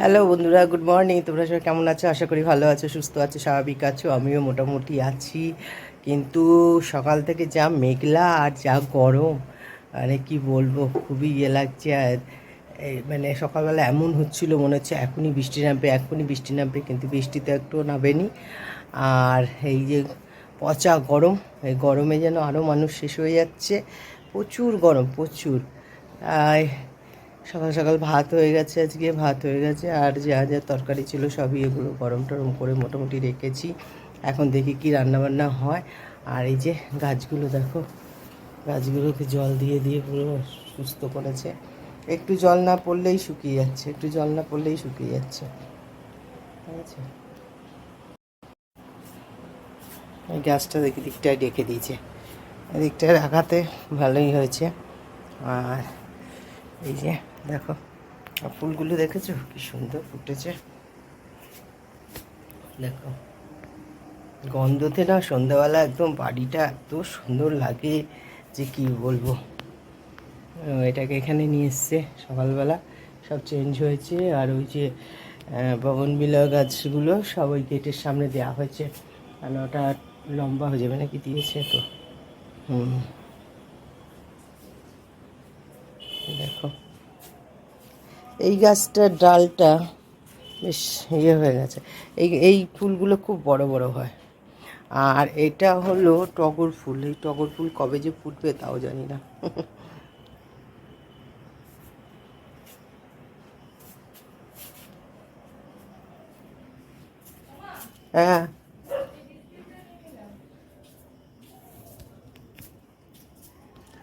Hello বন্ধুরা good morning তোমরা সবাই কেমন আছো? আশা করি ভালো আছো, সুস্থ আছো, স্বাভাবিক আছো। আমিও মোটামুটি আছি। কিন্তু সকাল থেকে যা মেঘলা আর যা গরম মানে কি বলব, খুবই ইয়ে লাগছে। আর মানে সকালবেলা এমন হচ্ছিল, মনে হচ্ছে এখনই বৃষ্টি নামবে, এখনই বৃষ্টি নামবে, কিন্তু বৃষ্টি তো একটু নামেনি। আর এই যে পচা গরম, এই গরমে যেন আরও মানুষ শেষ হয়ে যাচ্ছে। প্রচুর গরম, প্রচুর। সকাল সকাল ভাত হয়ে গেছে, আজকে ভাত হয়ে গেছে, আর যা যা তরকারি ছিল সবই এগুলো গরম টরম করে মোটামুটি রেখেছি। এখন দেখি কি রান্নাবান্না হয়। আর এই যে গাছগুলো দেখো, গাছগুলোকে জল দিয়ে দিয়ে পুরো সুস্থ করেছে। একটু জল না পড়লেই শুকিয়ে যাচ্ছে, একটু জল না পড়লেই শুকিয়ে যাচ্ছে। ঠিক আছে? এই গাছটা দেখি দিকটায় রেখে দিয়েছে। এদিকটায় রাখাতে ভালোই হয়েছে। আর এই যে, দেখো। ফুলগুলো দেখেছ? কি সুন্দর ফুটেছে। দেখো। গন্ধতে না সন্ধ্যাবেলা একদম বাড়িটা এত সুন্দর লাগে যে কি বলব। এটাকে এখানে নিয়ে এসছে সকালবেলা। সব চেঞ্জ হয়েছে। আর ওই যে বগনবিলা গাছগুলো সব ওই গেটের সামনে দেওয়া হয়েছে। কারণ ওটা লম্বা হয়ে যাবে নাকি দিয়েছে তো হুম। দেখো। এই গাছটার ডালটা বেশ ইয়ে হয়ে গেছে। এই এই ফুলগুলো খুব বড় বড় হয়। আর এটা হলো টগর ফুল। এই টগর ফুল কবে যে ফুটবে তাও জানি না। হ্যাঁ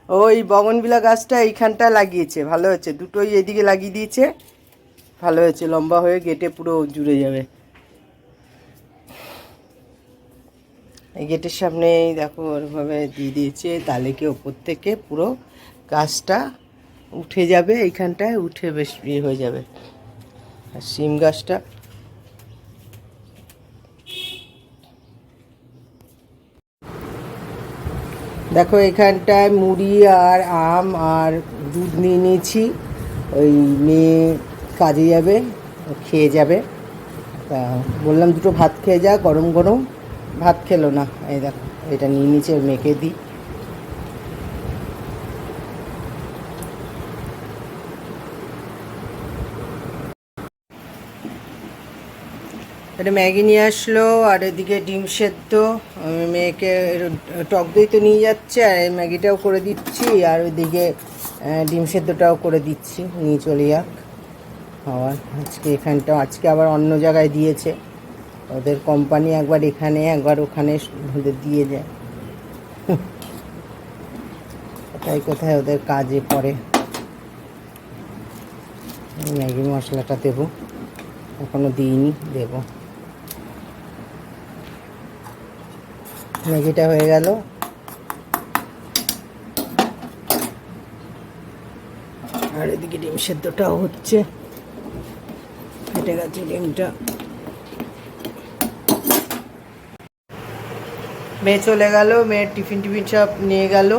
ওই বগনবিলা গাছটা এইখানটা লাগিয়েছে, ভালো হয়েছে। দুটোই এদিকে লাগিয়ে দিয়েছে, ভালো হয়েছে। লম্বা হয়ে গেটে পুরো জুড়ে যাবে। এই গেটের সামনে দেখো ওরভাবে দিয়ে দিয়েছে, তাহলে কি ওপর থেকে পুরো গাছটা উঠে যাবে? এইখানটায় উঠে বেশ ইয়ে হয়ে যাবে। আর সিম গাছটা দেখো, এখানটায় মুড়ি আর আম আর দুধ নিয়ে নিয়েছি। ওই মেয়ে কাজে যাবে খেয়ে যাবে। তা বললাম, দুটো ভাত খেয়ে যা গরম গরম ভাত খেলো না। এই দেখো, এটা নিয়ে নিচে মেখে দিই এটা ম্যাগি নিয়ে আসলো, আর এদিকে ডিম সেদ্ধ। মেয়েকে টক দই তো নিয়ে যাচ্ছে, আর ম্যাগিটাও করে দিচ্ছি, আর ওইদিকে ডিম সেদ্ধটাও করে দিচ্ছি। নিয়ে চলে যাক। আবার আজকে এখানটা আজকে আবার অন্য জায়গায় দিয়েছে। ওদের কোম্পানি একবার এখানে, একবার ওখানে ওদের দিয়ে যায়। কোথায় কোথায় ওদের কাজে পড়ে? ম্যাগি মশলাটা দেবো। এখনও দিইনি, দেবো। ম্যাগিটা হয়ে গেল। আর এদিকে ডিম সেদ্ধটাও হচ্ছে। ফেটে গেছে ডিমটা। মেয়ে চলে গেল, মেয়ের টিফিন টিফিন সব নিয়ে গেল।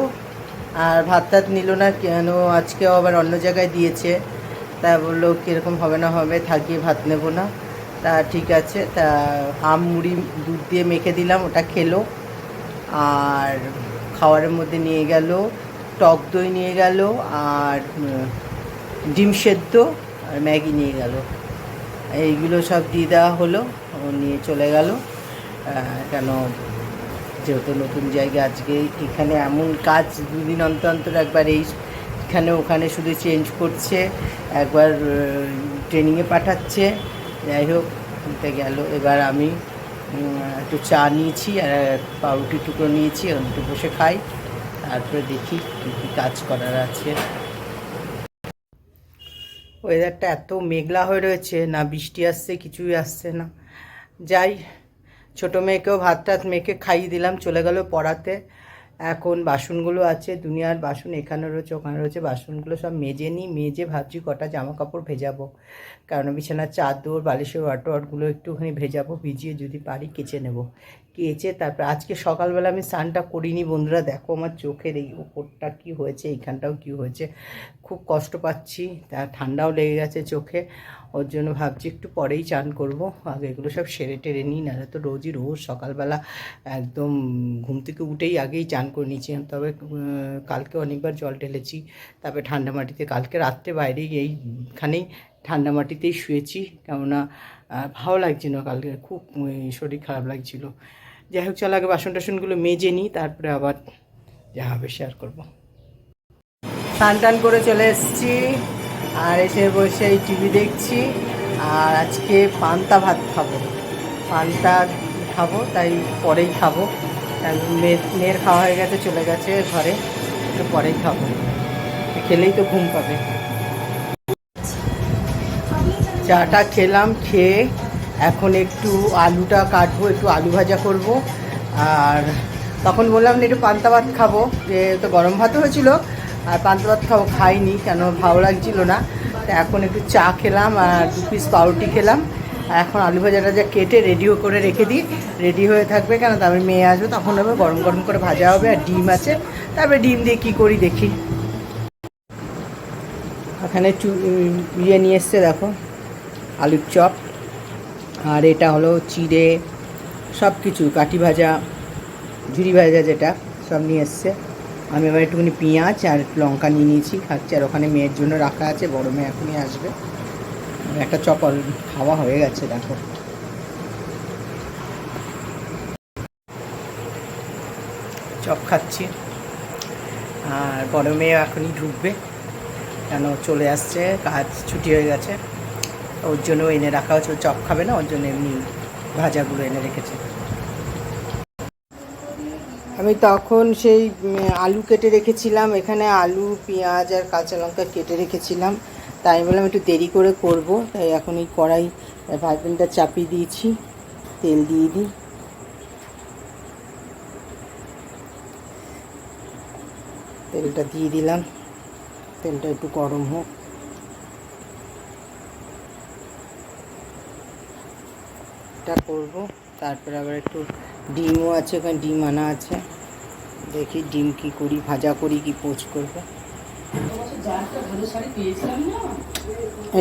আর ভাত টাত নিল না কেন? আজকেও আবার অন্য জায়গায় দিয়েছে। তা বলল, কীরকম হবে না হবে, থাকিয়ে ভাত নেব না। তা ঠিক আছে, তা আম, মুড়ি, দুধ দিয়ে মেখে দিলাম, ওটা খেলো। আর খাবারের মধ্যে নিয়ে গেল, টক দই নিয়ে গেল, আর ডিম সেদ্ধ আর ম্যাগি নিয়ে গেল। এইগুলো সব দিয়ে দেওয়া হলো, ও নিয়ে চলে গেল। কেন, যেহেতু নতুন জায়গা, আজকে এখানে এমন কাজ দুদিন অন্তর অন্তর একবার এই এখানে ওখানে শুধু চেঞ্জ করছে, একবার ট্রেনিংয়ে পাঠাচ্ছে। যাই হোক গেল। এবার আমি একটু চা নিয়েছি আর পাউরুটি টুকরো নিয়েছি একটু বসে খাই। তারপরে দেখি কী কী কাজ করার আছে। ওয়েদারটা এত মেঘলা হয়ে রয়েছে, না বৃষ্টি আসছে, কিছুই আসছে না। যাই, ছোটো মেয়েকেও ভাত টাত মেখে খাইয়ে দিলাম, চলে গেল পড়াতে। এখন বাসনগুলো আছে, দুনিয়ার বাসন এখানে রয়েছে, ওখানে রয়েছে, বাসনগুলো সব মেজে নিই, মেজে ভাবছি কটা জামা কাপড় ভেজাবো। কারণ বিছানার চাদর, বালিশের ওয়াটোয়ারগুলো একটুখানি ভেজাবো, ভিজিয়ে যদি পারি কেচে নেব। কেচে তারপর আজকে সকালবেলা আমি স্নানটা করিনি বন্ধুরা, দেখো আমার চোখের এই ওপরটা কী হয়েছে, এইখানটাও কি হয়েছে। খুব কষ্ট পাচ্ছি, তা ঠান্ডাও লেগে গেছে চোখে, ওর জন্য ভাবছি একটু পরেই চান করব, আগে এগুলো সব সেরে টেরে নিই, নাহলে তো রোজই রোজ সকালবেলা একদম ঘুম থেকে উঠেই আগেই চান করে নিয়েছি তবে কালকে অনেকবার জল ঢেলেছি, তারপরে ঠান্ডা মাটিতে, কালকে রাত্রে বাইরেই এইখানেই ঠান্ডা মাটিতেই শুয়েছি। কেননা ভালো লাগছিল না কালকে। খুব শরীর খারাপ লাগছিল। যাই হোক, চল আগে বাসন টাসনগুলো মেজে নিই, তারপরে আবার যা হবে শেয়ার করব। স্নান টান করে চলে এসেছি। আর এসে বসে এই টিভি দেখছি। আর আজকে পান্তা ভাত খাব। পান্তা খাব, তাই পরেই খাব। মেয়ের খাওয়া হয়ে গেছে, চলে গেছে ঘরে। একটু পরেই খাব। খেলেই তো ঘুম পাবে। চাটা খেলাম, খেয়ে এখন একটু আলুটা কাটবো, একটু আলু ভাজা করব। আর তখন বললাম একটু পান্তা ভাত খাব যে তো গরম ভাতও হয়েছিল, আর পান্তা ভাত খাব খাইনি, কেন ভালো লাগছিল না। এখন একটু চা খেলাম আর দু পিস পাউরুটি খেলাম। এখন আলু ভাজাটা যা কেটে রেডিও করে রেখে দিই। রেডি হয়ে থাকবে কেন? তারপরে মেয়ে আসবে, তখন হবে গরম গরম করে ভাজা হবে আর ডিম আছে। তারপরে ডিম দিয়ে কী করি দেখি। এখানে ইয়ে নিয়ে এসছে, দেখো। আলুর চপ, আর এটা হলো চিড়ে সব কিছু কাঠি ভাজা ঝুড়ি ভাজা যেটা, সব নিয়ে এসছে। আমি এবার একটুখানি পেঁয়াজ আর লঙ্কা নিয়ে নিয়েছি, খাচ্ছি, আর ওখানে মেয়ের জন্য রাখা আছে, বড় মেয়ে এখনই আসবে। একটা চপ অলরেডি খাওয়া হয়ে গেছে, দেখো। চপ খাচ্ছি, আর বড় মেয়ে এখনই ঢুকবে, কেন চলে আসছে, কাজ ছুটি হয়ে গেছে। ওর জন্য এনে রাখা হচ্ছে ও চপ খাবে না, ওর জন্য এমনি ভাজাগুলো এনে রেখেছে। আমি তখন সেই আলু কেটে রেখেছিলাম, এখানে আলু, পেঁয়াজ আর কাঁচা লঙ্কা কেটে রেখেছিলাম। তাই আমি বললাম একটু দেরি করে করব, তাই এখন এই কড়াই ভাজবেনটা চাপিয়ে দিয়েছি, তেল দিয়ে দিই। তেলটা দিয়ে দিলাম, তেলটা একটু গরম হোক। এটা করব, তারপরে আবার একটু ডিমও আছে ওখানে, ডিম আনা আছে। দেখি ডিম কি করি, ভাজা করি কি পোচ করব।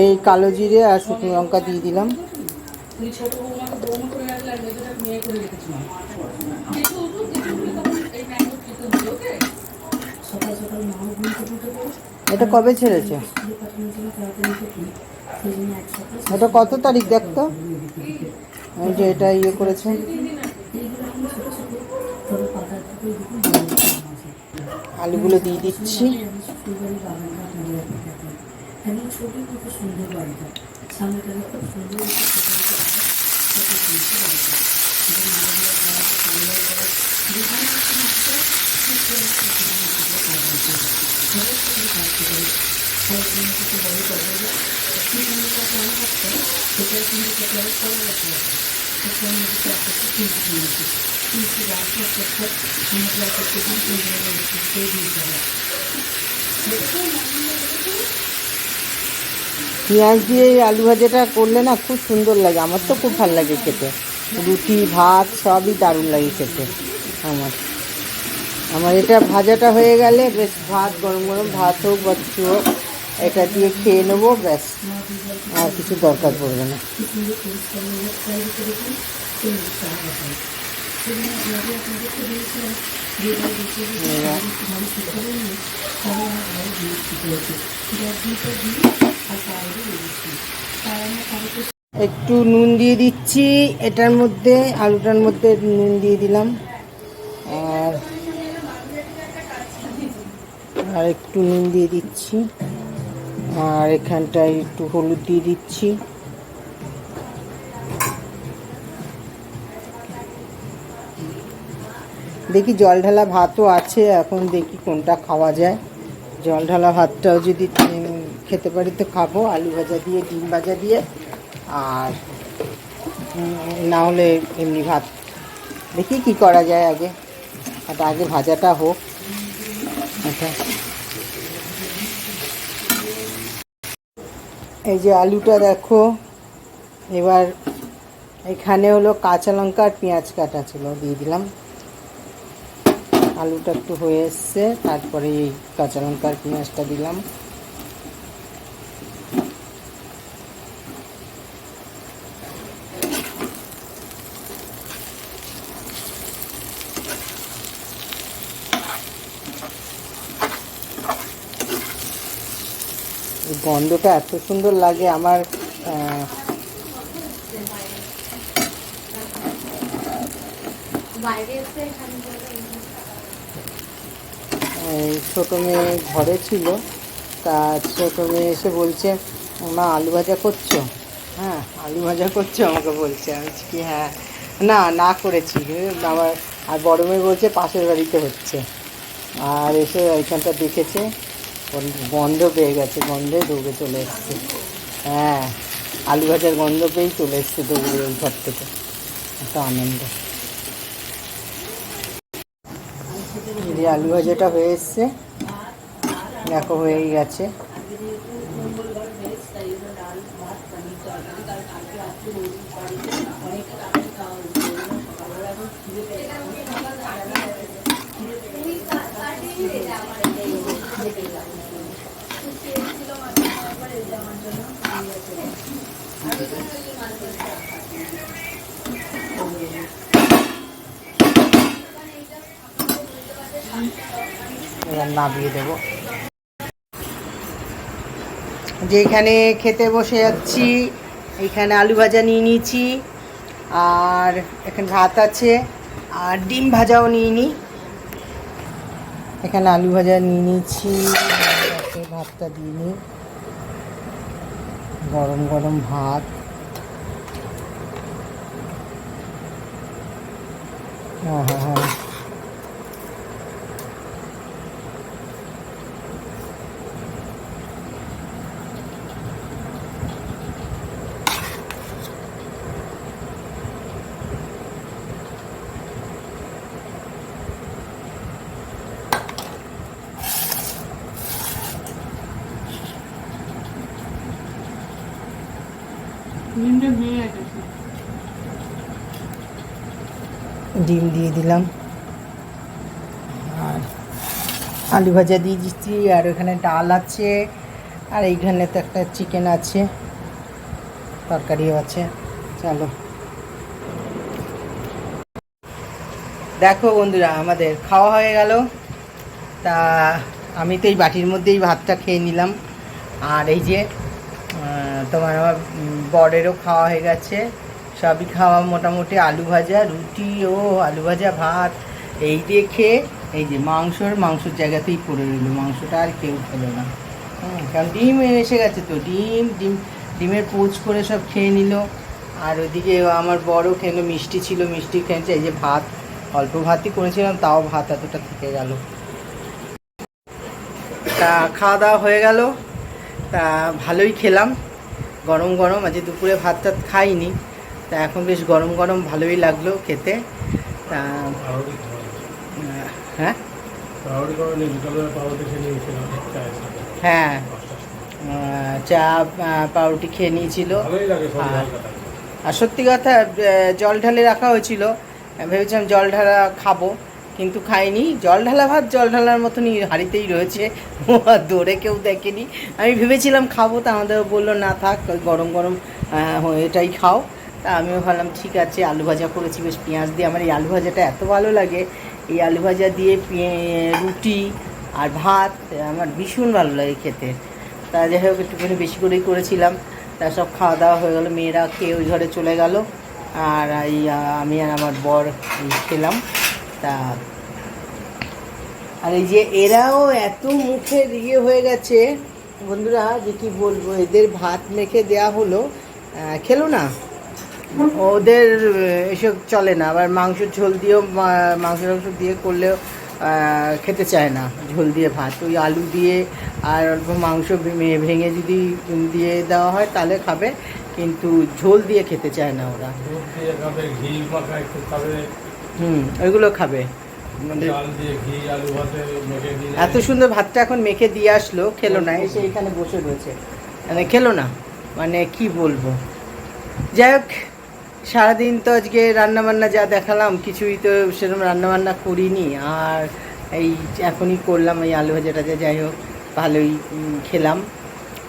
এই কালো জিরে আর শুকনো লঙ্কা দিয়ে দিলাম। এটা কবে ছেড়েছে? এটা কত তারিখ দেখতো এই যে এটা ইয়ে করেছে। আলুগুলো দিয়ে দিচ্ছি। পেঁয়াজ দিয়ে এই আলু ভাজাটা করলে না খুব সুন্দর লাগে। আমার তো খুব ভালো লাগে খেতে। রুটি, ভাত সবই দারুণ লাগে খেতে। আমার। আমার এটা ভাজাটা হয়ে গেলে বেশ ভাত, গরম গরম ভাত হোক বা হোক এটা দিয়ে খেয়ে নেব, ব্যাস। আর কিছু দরকার পড়বে না। একটু নুন দিয়ে দিচ্ছি, এটার মধ্যে, আলুটার মধ্যে নুন দিয়ে দিলাম। আর আর একটু নুন দিয়ে দিচ্ছি। আর এখানটায় একটু হলুদ দিয়ে দিচ্ছি। দেখি জল ঢালা ভাতও আছে, এখন দেখি কোনটা খাওয়া যায়। জল ঢালা ভাতটাও যদি খেতে পারি তো খাব, আলু ভাজা দিয়ে, ডিম ভাজা দিয়ে, আর না হলে এমনি ভাত। দেখি কি করা যায় আগে এটা আগে ভাজাটা হোক। এটা এই যে আলুটা দেখো। এবার এখানে হলো কাঁচা লঙ্কা আর পেঁয়াজ কাটা ছিল, দিয়ে দিলাম। আলুটা একটু হয়ে এসছে, তারপরে এই কাঁচা লঙ্কা আর পেঁয়াজটা দিলাম। গন্ধটা এত সুন্দর লাগে আমার ছোটো মেয়ে ঘরে ছিল তা ছোটো মেয়ে এসে বলছে মা আলু ভাজা করছ? হ্যাঁ আলু ভাজা করছ? আমাকে বলছে আমি কি হ্যাঁ। না না করেছি। আবার আর বড় মেয়ে বলছে পাশের বাড়িতে হচ্ছে। আর এসে ওইখানটা দেখেছে। গন্ধ পেয়ে গেছে, গন্ধে দৌড়ে চলে এসছে। হ্যাঁ আলু ভাজার গন্ধ পেয়েই চলে এসছে দৌড়ে ওই ঘর থেকে। একটা আনন্দ। আলু ভাজাটা হয়ে এসছে, দেখো হয়েই গেছে এবার নামিয়ে দেবো। যে এখানে খেতে বসে যাচ্ছি, এখানে আলু ভাজা নিয়ে নিয়েছি, আর এখানে ভাত আছে, আর ডিম ভাজাও নিয়ে নিই এখানে আলু ভাজা নিয়ে নিয়েছি, ভাতটা দিয়ে নিই গরম গরম ভাত। হ্যাঁ হ্যাঁ হ্যাঁ। ডিম দিয়ে দিলাম। আর আলু ভাজা দিয়ে দিচ্ছি, আর ওখানে ডাল আছে, আর এইখানে তো একটা চিকেন আছে, তরকারিও আছে। চলো। দেখো বন্ধুরা, আমাদের খাওয়া হয়ে গেল। তা আমি তো এই বাটির মধ্যেই ভাতটা খেয়ে নিলাম। আর এই যে তোমার আমার বরেরও খাওয়া হয়ে গেছে। সবই খাওয়া মোটামুটি আলু ভাজা রুটি ও আলু ভাজা ভাত। এই দিয়ে খেয়ে এই যে মাংসর মাংসর জায়গাতেই পড়ে রইল। মাংসটা আর কেউ খেলো না। হুম, কারণ ডিম এসে গেছে তো। ডিম ডিম ডিমের পোচ করে সব খেয়ে নিল। আর ওইদিকে আমার বড় খেলো মিষ্টি ছিল মিষ্টি খেয়েছে। এই যে ভাত অল্প ভাতই করেছিলাম তাও ভাত এতটা থেকে গেল। তা খাওয়া দাওয়া হয়ে গেল। তা ভালোই খেলাম। গরম গরম আজ দুপুরে ভাত টাত খাইনি। তা এখন বেশ গরম গরম ভালোই লাগল খেতে। তা হ্যাঁ? হ্যাঁ। চা পাউরুটি খেয়ে নিয়েছিল। আর- আর সত্যি কথা জল ঢালে রাখা হয়েছিল। ভেবেছিলাম জল ঢালা খাব। কিন্তু খাইনি। জল ঢালা ভাত, জল ঢালার মতনই হাঁড়িতেই রয়েছে। ও আর দৌড়ে কেউ দেখেনি। আমি ভেবেছিলাম খাব, তা আমাদের বলল, না থাক গরম গরম এটাই খাও। তা আমিও ভাবলাম, ঠিক আছে, আলু ভাজা করেছি, বেশ পেঁয়াজ দিয়ে। আমার এই আলু ভাজাটা এত ভালো লাগে। এই আলু ভাজা দিয়ে রুটি আর ভাত, আমার ভীষণ ভালো লাগে খেতে। তা যাই হোক, একটুখানি বেশি করেই করেছিলাম। তা সব খাওয়া দাওয়া হয়ে গেলো, মেয়েরা খেয়ে ওই ঘরে চলে গেল। আর এই আমি আর আমার বর খেলাম। তা আর এই যে এরাও এত মুখে ইয়ে হয়ে গেছে। বন্ধুরা, যে কি বলব, এদের ভাত মেখে দেয়া হলো। খেলো না? ওদের এসব চলে না। আবার মাংস ঝোল দিয়েও মাংস টাংস দিয়ে করলেও খেতে চায় না ঝোল দিয়ে ভাত। ওই আলু দিয়ে আর অল্প মাংস ভেঙে যদি দিয়ে দেওয়া হয়, তাহলে খাবে। কিন্তু ঝোল দিয়ে খেতে চায় না ওরা। হুম ওইগুলো খাবে। মানে এত সুন্দর ভাতটা এখন মেখে দিয়ে আসলো খেলো না এসে এখানে বসে রয়েছে। মানে খেলো না মানে কি বলব। যাই হোক সারাদিন তো আজকে রান্নাবান্না যা দেখালাম কিছুই তো সেরকম রান্নাবান্না করিনি আর এই এখনই করলাম এই আলু ভাজা টাজা যাই হোক ভালোই খেলাম।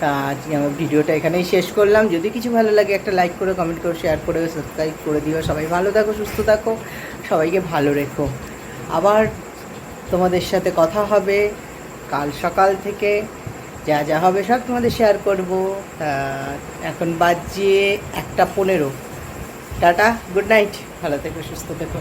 তা আজকে আমার ভিডিওটা এখানেই শেষ করলাম। যদি কিছু ভালো লাগে, একটা লাইক করে কমেন্ট করে শেয়ার করে সাবস্ক্রাইব করে দিও। সবাই ভালো থাকো, সুস্থ থাকো। সবাইকে ভালো রেখো। আবার তোমাদের সাথে কথা হবে কাল সকাল থেকে। যা যা হবে সব তোমাদের শেয়ার করব। এখন বাজে একটা পনেরো। টাটা গুড নাইট ভালো থেকো, সুস্থ থেকো।